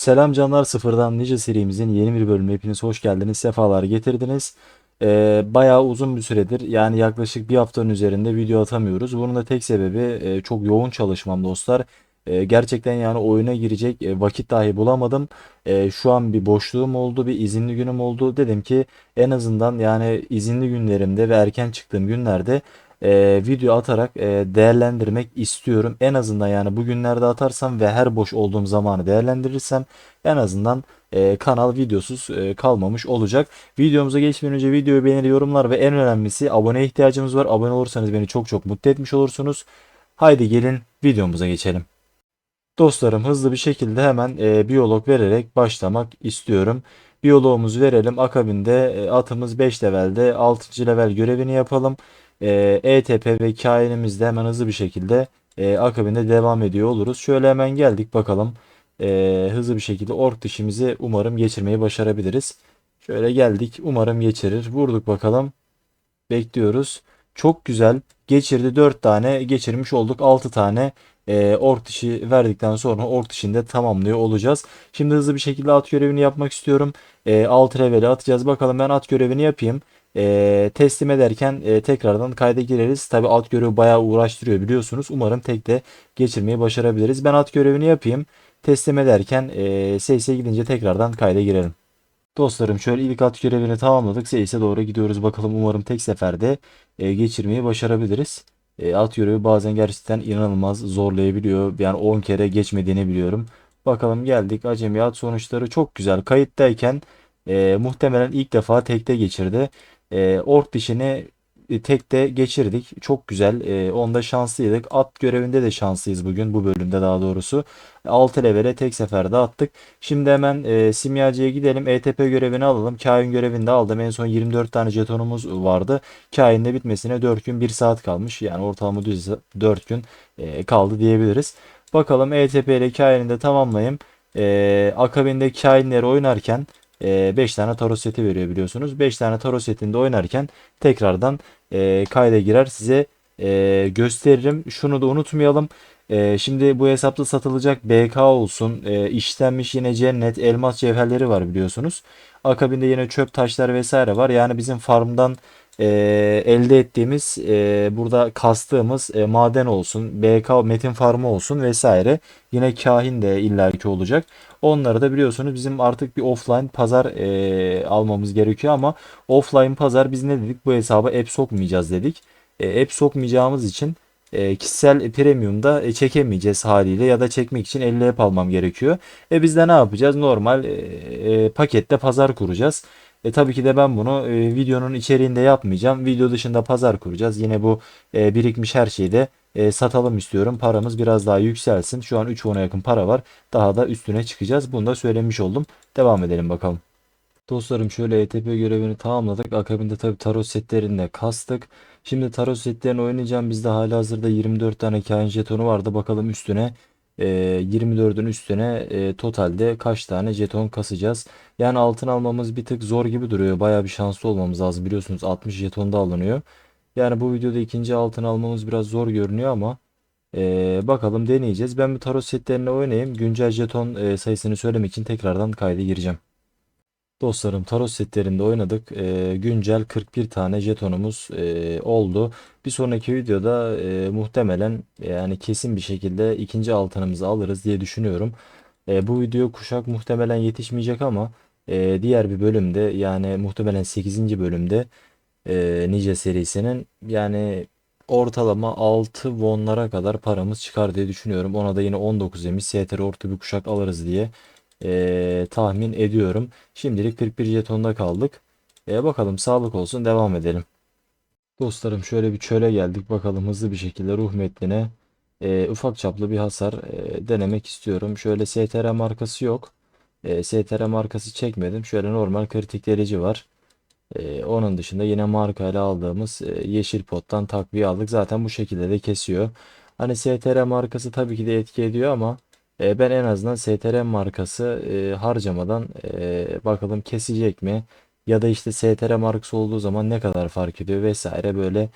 Selam canlar sıfırdan Ninja serimizin yeni bir bölümüne hepiniz hoş geldiniz. Sefalar getirdiniz. Ee, bayağı uzun bir süredir yani yaklaşık bir haftanın üzerinde video atamıyoruz. Bunun da tek sebebi e, çok yoğun çalışmam dostlar. E, gerçekten yani oyuna girecek e, vakit dahi bulamadım. E, şu an bir boşluğum oldu, bir izinli günüm oldu. Dedim ki en azından yani izinli günlerimde ve erken çıktığım günlerde e, video atarak e, değerlendirmek istiyorum. En azından yani bugünlerde atarsam ve her boş olduğum zamanı değerlendirirsem en azından kanal videosuz kalmamış olacak. Videomuza geçmeden önce videoyu beğenir, yorumlar ve en önemlisi abone ihtiyacımız var. Abone olursanız beni çok çok mutlu etmiş olursunuz. Haydi gelin videomuza geçelim. Dostlarım hızlı bir şekilde hemen e, biyolog vererek başlamak istiyorum. Biyoloğumuzu verelim. Akabinde e, atımız 5 levelde 6. level görevini yapalım. E, ETP ve kainimiz de hemen hızlı bir şekilde e, akabinde devam ediyor oluruz. Şöyle hemen geldik bakalım. E, hızlı bir şekilde ork dişimizi umarım geçirmeyi başarabiliriz. Şöyle geldik. Umarım geçirir. Vurduk bakalım. Bekliyoruz. Çok güzel. Geçirdi 4 tane. Geçirmiş olduk 6 tane e, ork dişi verdikten sonra ork dişini de tamamlıyor olacağız. Şimdi hızlı bir şekilde at görevini yapmak istiyorum. E, 6 leveli atacağız. Bakalım ben at görevini yapayım. E, teslim ederken e, tekrardan kayda gireriz. Tabi at görevi bayağı uğraştırıyor biliyorsunuz. Umarım tek de geçirmeyi başarabiliriz. Ben at görevini yapayım. Teslim ederken e, Seyse gidince tekrardan kayda girelim. Dostlarım şöyle ilk at görevini tamamladık. Seyse doğru gidiyoruz. Bakalım umarım tek seferde e, geçirmeyi başarabiliriz. E, at görevi bazen gerçekten inanılmaz zorlayabiliyor. Yani 10 kere geçmediğini biliyorum. Bakalım geldik. Acemi at sonuçları çok güzel. Kayıttayken e, muhtemelen ilk defa tekte geçirdi. E, ork dişini tekte geçirdik. Çok güzel. E, onda şanslıydık. At görevinde de şanslıyız bugün. Bu bölümde daha doğrusu. 6 levele tek seferde attık. Şimdi hemen e, simyacıya gidelim. ETP görevini alalım. Kain görevini de aldım. En son 24 tane jetonumuz vardı. Kain'de bitmesine 4 gün 1 saat kalmış. Yani ortalama düz 4 gün e, kaldı diyebiliriz. Bakalım ETP ile Kain'i de tamamlayayım. E, akabinde Kain'leri oynarken 5 tane tarot seti veriyor biliyorsunuz. 5 tane tarot setinde oynarken tekrardan e, kayda girer size e, gösteririm. Şunu da unutmayalım. E, şimdi bu hesapta satılacak BK olsun. E, işlenmiş yine cennet, elmas cevherleri var biliyorsunuz. Akabinde yine çöp taşlar vesaire var. Yani bizim farmdan e, elde ettiğimiz e, burada kastığımız e, maden olsun, BK metin farmı olsun vesaire. Yine kahin de illaki olacak. Onları da biliyorsunuz bizim artık bir offline pazar e, almamız gerekiyor ama offline pazar biz ne dedik? Bu hesaba app sokmayacağız dedik. E, app sokmayacağımız için e, kişisel premiumda e, çekemeyeceğiz haliyle ya da çekmek için 50 app almam gerekiyor. E biz de ne yapacağız? Normal e, e, pakette pazar kuracağız. E tabii ki de ben bunu e, videonun içeriğinde yapmayacağım. Video dışında pazar kuracağız. Yine bu e, birikmiş her şeyi de e, satalım istiyorum. Paramız biraz daha yükselsin. Şu an 3 won'a yakın para var. Daha da üstüne çıkacağız. Bunu da söylemiş oldum. Devam edelim bakalım. Dostlarım şöyle ETP görevini tamamladık. Akabinde tabi tarot setlerini de kastık. Şimdi tarot setlerini oynayacağım. Bizde hala hazırda 24 tane kain jetonu vardı. Bakalım üstüne e, 24'ün üstüne e, totalde kaç tane jeton kasacağız. Yani altın almamız bir tık zor gibi duruyor. Baya bir şanslı olmamız lazım. Biliyorsunuz 60 jeton da alınıyor. Yani bu videoda ikinci altın almamız biraz zor görünüyor ama e, bakalım deneyeceğiz. Ben bir tarot setlerini oynayayım. Güncel jeton e, sayısını söylemek için tekrardan kayda gireceğim. Dostlarım tarot setlerinde oynadık. E, güncel 41 tane jetonumuz e, oldu. Bir sonraki videoda e, muhtemelen yani kesin bir şekilde ikinci altınımızı alırız diye düşünüyorum. E, bu video kuşak muhtemelen yetişmeyecek ama e, diğer bir bölümde yani muhtemelen 8. bölümde e, Nice serisinin yani ortalama 6 wonlara kadar paramız çıkar diye düşünüyorum. Ona da yine 19 emiş STR orta bir kuşak alırız diye e, tahmin ediyorum. Şimdilik 41 jetonda kaldık. E, bakalım sağlık olsun devam edelim. Dostlarım şöyle bir çöle geldik. Bakalım hızlı bir şekilde ruh metnine e, ufak çaplı bir hasar e, denemek istiyorum. Şöyle STR markası yok. E, STR markası çekmedim. Şöyle normal kritik delici var. E, onun dışında yine markayla aldığımız e, yeşil pottan takviye aldık. Zaten bu şekilde de kesiyor. Hani STR markası tabii ki de etki ediyor ama e, ben en azından STR markası e, harcamadan e, bakalım kesecek mi? Ya da işte STR markası olduğu zaman ne kadar fark ediyor vesaire böyle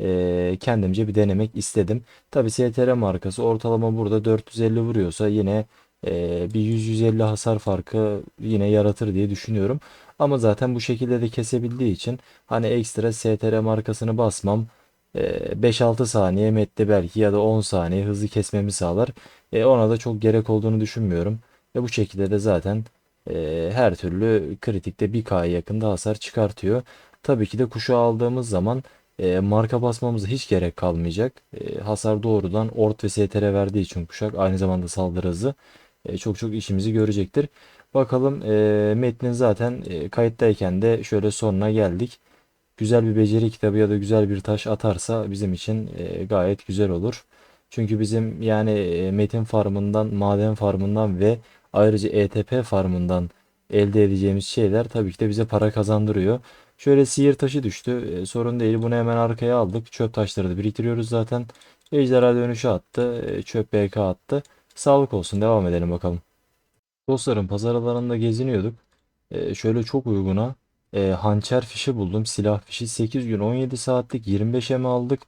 e, kendimce bir denemek istedim. Tabii STR markası ortalama burada 450 vuruyorsa yine e, bir 100-150 hasar farkı yine yaratır diye düşünüyorum. Ama zaten bu şekilde de kesebildiği için hani ekstra STR markasını basmam. E, 5-6 saniye mette belki ya da 10 saniye hızlı kesmemi sağlar. E, ona da çok gerek olduğunu düşünmüyorum. Ve bu şekilde de zaten e, her türlü kritikte 1K'ya yakında hasar çıkartıyor. Tabii ki de kuşu aldığımız zaman e, marka basmamıza hiç gerek kalmayacak. E, hasar doğrudan ort ve STR verdiği için kuşak aynı zamanda saldırı hızı e, çok çok işimizi görecektir. Bakalım e, metnin zaten e, kayıttayken de şöyle sonuna geldik. Güzel bir beceri kitabı ya da güzel bir taş atarsa bizim için e, gayet güzel olur. Çünkü bizim yani e, metin farmından, maden farmından ve ayrıca ETP farmından elde edeceğimiz şeyler tabii ki de bize para kazandırıyor. Şöyle sihir taşı düştü. E, sorun değil. Bunu hemen arkaya aldık. Çöp taşları da biriktiriyoruz zaten. Ejderha dönüşü attı. Çöp BK attı. Sağlık olsun. Devam edelim bakalım. Dostlarım pazar alanında geziniyorduk. Şöyle çok uyguna e, hançer fişi buldum. Silah fişi 8 gün 17 saatlik 25 eme aldık.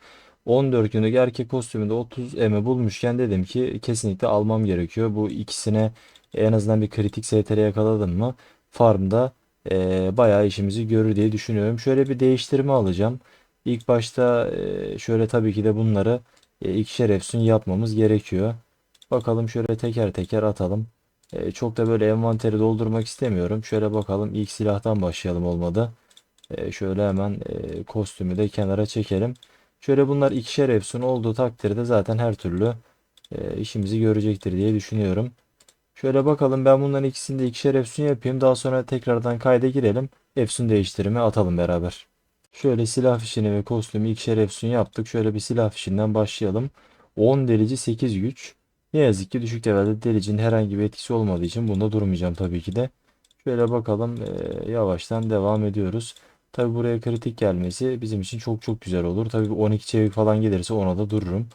14 günlük erkek kostümünde 30 eme bulmuşken dedim ki kesinlikle almam gerekiyor. Bu ikisine en azından bir kritik STR yakaladım mı farmda e, bayağı işimizi görür diye düşünüyorum. Şöyle bir değiştirme alacağım. İlk başta e, şöyle tabii ki de bunları e, ikişer efsun yapmamız gerekiyor. Bakalım şöyle teker teker atalım. E, çok da böyle envanteri doldurmak istemiyorum. Şöyle bakalım ilk silahtan başlayalım olmadı. E, şöyle hemen e, kostümü de kenara çekelim. Şöyle bunlar ikişer efsun olduğu takdirde zaten her türlü e, işimizi görecektir diye düşünüyorum. Şöyle bakalım ben bunların ikisini de ikişer efsun yapayım. Daha sonra tekrardan kayda girelim. Efsun değiştirimi atalım beraber. Şöyle silah fişini ve kostümü ikişer efsun yaptık. Şöyle bir silah fişinden başlayalım. 10 delici 8 güç. Ne yazık ki düşük levelde delicinin herhangi bir etkisi olmadığı için bunda durmayacağım tabii ki de. Şöyle bakalım e, yavaştan devam ediyoruz. Tabii buraya kritik gelmesi bizim için çok çok güzel olur. Tabii 12 çevik falan gelirse ona da dururum.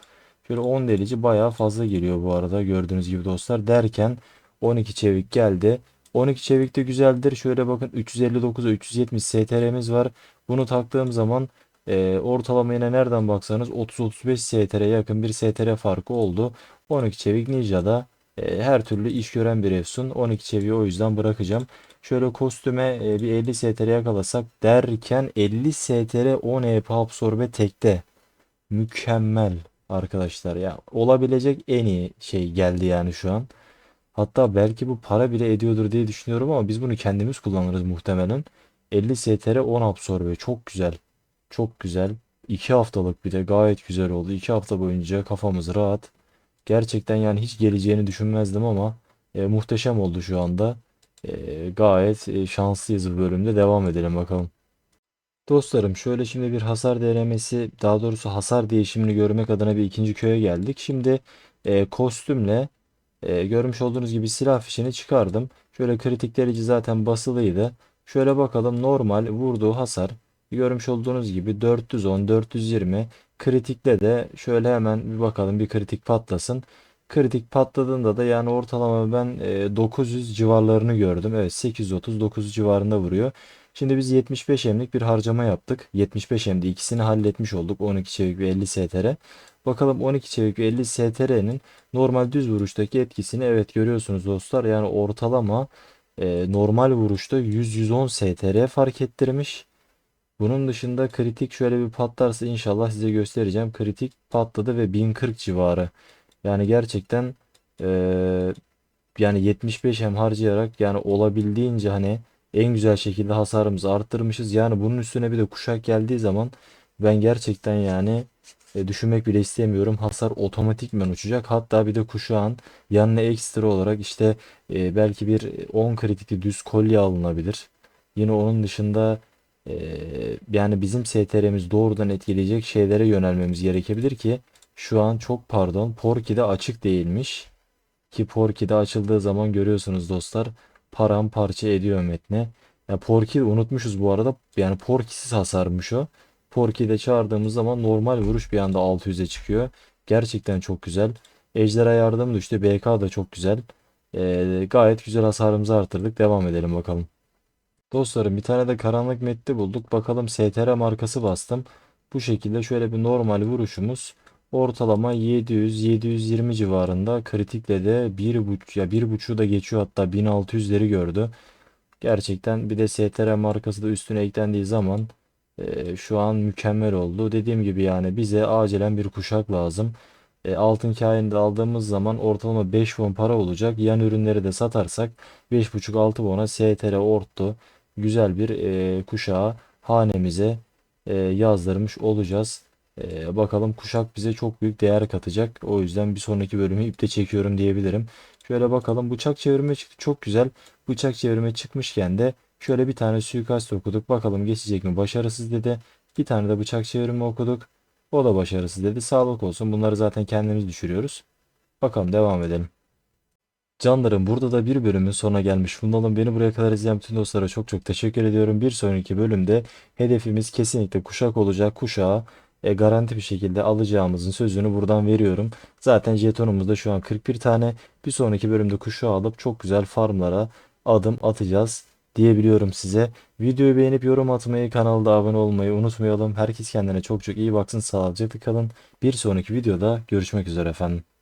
Şöyle 10 delici bayağı fazla geliyor bu arada gördüğünüz gibi dostlar. Derken 12 çevik geldi. 12 çevik de güzeldir. Şöyle bakın 359'a 370 STR'miz var. Bunu taktığım zaman e, ortalama yine nereden baksanız 30-35 STR'ye yakın bir STR farkı oldu. 12 çevik Ninja'da e, her türlü iş gören bir efsun. 12 çeviği o yüzden bırakacağım. Şöyle kostüme e, bir 50 STR yakalasak derken 50 STR 10 EP absorbe tekte. Mükemmel arkadaşlar ya. Olabilecek en iyi şey geldi yani şu an. Hatta belki bu para bile ediyordur diye düşünüyorum ama biz bunu kendimiz kullanırız muhtemelen. 50 STR 10 absorbe çok güzel. Çok güzel. 2 haftalık bir de gayet güzel oldu. 2 hafta boyunca kafamız rahat. Gerçekten yani hiç geleceğini düşünmezdim ama e, muhteşem oldu şu anda. E, gayet e, şanslıyız bu bölümde. Devam edelim bakalım. Dostlarım şöyle şimdi bir hasar denemesi daha doğrusu hasar değişimini görmek adına bir ikinci köye geldik. Şimdi e, kostümle e, görmüş olduğunuz gibi silah fişini çıkardım. Şöyle kritik delici zaten basılıydı. Şöyle bakalım normal vurduğu hasar görmüş olduğunuz gibi 410 420 kritikle de şöyle hemen bir bakalım bir kritik patlasın. Kritik patladığında da yani ortalama ben e, 900 civarlarını gördüm. Evet 830 900 civarında vuruyor. Şimdi biz 75 emlik bir harcama yaptık. 75 emde ikisini halletmiş olduk. 12 çevik ve 50 STR. Bakalım 12 çevik ve 50 STR'nin normal düz vuruştaki etkisini evet görüyorsunuz dostlar. Yani ortalama e, normal vuruşta 100-110 STR fark ettirmiş. Bunun dışında kritik şöyle bir patlarsa inşallah size göstereceğim. Kritik patladı ve 1040 civarı. Yani gerçekten e, yani 75 hem harcayarak yani olabildiğince hani en güzel şekilde hasarımızı arttırmışız. Yani bunun üstüne bir de kuşak geldiği zaman ben gerçekten yani e, düşünmek bile istemiyorum. Hasar otomatikmen uçacak. Hatta bir de kuşağın yanına ekstra olarak işte e, belki bir 10 kritikli düz kolye alınabilir. Yine onun dışında e, yani bizim STR'miz doğrudan etkileyecek şeylere yönelmemiz gerekebilir ki şu an çok pardon Porky'de açık değilmiş. Ki Porky'de açıldığı zaman görüyorsunuz dostlar paramparça ediyor metni. Ya Porky unutmuşuz bu arada. Yani Porky'siz hasarmış o. Porky'de çağırdığımız zaman normal vuruş bir anda 600'e çıkıyor. Gerçekten çok güzel. Ejderha yardım düştü. BK da çok güzel. Ee, gayet güzel hasarımızı artırdık. Devam edelim bakalım. Dostlarım bir tane de karanlık metni bulduk. Bakalım STR markası bastım. Bu şekilde şöyle bir normal vuruşumuz Ortalama 700-720 civarında kritikle de 1.5 ya 1.5'u da geçiyor hatta 1600'leri gördü. Gerçekten bir de STR markası da üstüne eklendiği zaman e, şu an mükemmel oldu. Dediğim gibi yani bize acilen bir kuşak lazım. E, altın kain'i de aldığımız zaman ortalama 5 won para olacak. Yan ürünleri de satarsak 5.5-6 won'a STR Ort'tu. Güzel bir e, kuşağı hanemize e, yazdırmış olacağız. E, bakalım kuşak bize çok büyük değer katacak. O yüzden bir sonraki bölümü iple çekiyorum diyebilirim. Şöyle bakalım bıçak çevirme çıktı. Çok güzel. Bıçak çevirme çıkmışken de şöyle bir tane suikast okuduk. Bakalım geçecek mi? Başarısız dedi. Bir tane de bıçak çevirme okuduk. O da başarısız dedi. Sağlık olsun. Bunları zaten kendimiz düşürüyoruz. Bakalım devam edelim. Canlarım burada da bir bölümün sonuna gelmiş. Bundan beni buraya kadar izleyen bütün dostlara çok çok teşekkür ediyorum. Bir sonraki bölümde hedefimiz kesinlikle kuşak olacak. Kuşağı e, garanti bir şekilde alacağımızın sözünü buradan veriyorum. Zaten jetonumuzda şu an 41 tane. Bir sonraki bölümde kuşağı alıp çok güzel farmlara adım atacağız diyebiliyorum size. Videoyu beğenip yorum atmayı, kanalda abone olmayı unutmayalım. Herkes kendine çok çok iyi baksın, sağlıcakla kalın. Bir sonraki videoda görüşmek üzere efendim.